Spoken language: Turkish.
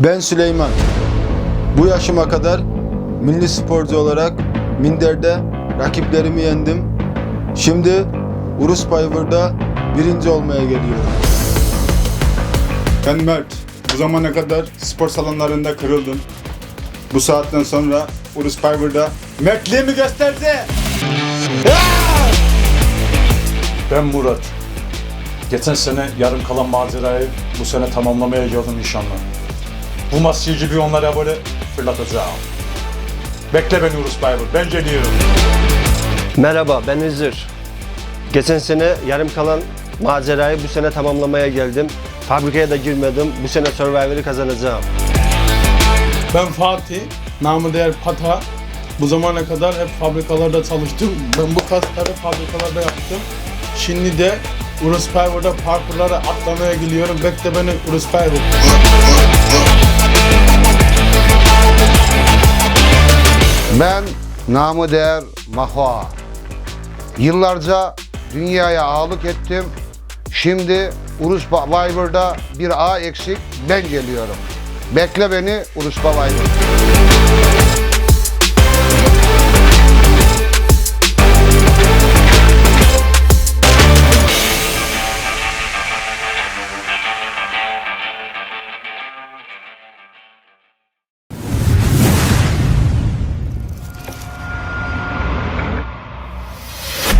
Ben Süleyman. Bu yaşıma kadar milli sporcu olarak Minder'de rakiplerimi yendim. Şimdi Urus Bayvır'da birinci olmaya geliyorum. Ben Mert. Bu zamana kadar spor salonlarında kırıldım. Bu saatten sonra Urus Piver'da Mertliğimi gösterdi. Ben Murat. Geçen sene yarım kalan macerayı bu sene tamamlamaya geldim inşallah. Bu maskeyi gibi onlara böyle fırlatacağım. Bekle beni Urus Baybur, ben geliyorum. Merhaba ben Hızır. Geçen sene yarım kalan macerayı bu sene tamamlamaya geldim. Fabrikaya da girmedim. Bu sene Survivor'ı kazanacağım. Ben Fatih, namı değer Pata. Bu zamana kadar hep fabrikalarda çalıştım. Ben bu kasları fabrikalarda yaptım. Şimdi de Urus Power'da parkurlara atlamaya gidiyorum. Bekle beni Urus Power. Ben namı değer Mahva. Yıllarca dünyaya ağalık ettim. Şimdi Urus Survivor'da bir A eksik ben geliyorum. Bekle beni Urus Survivor.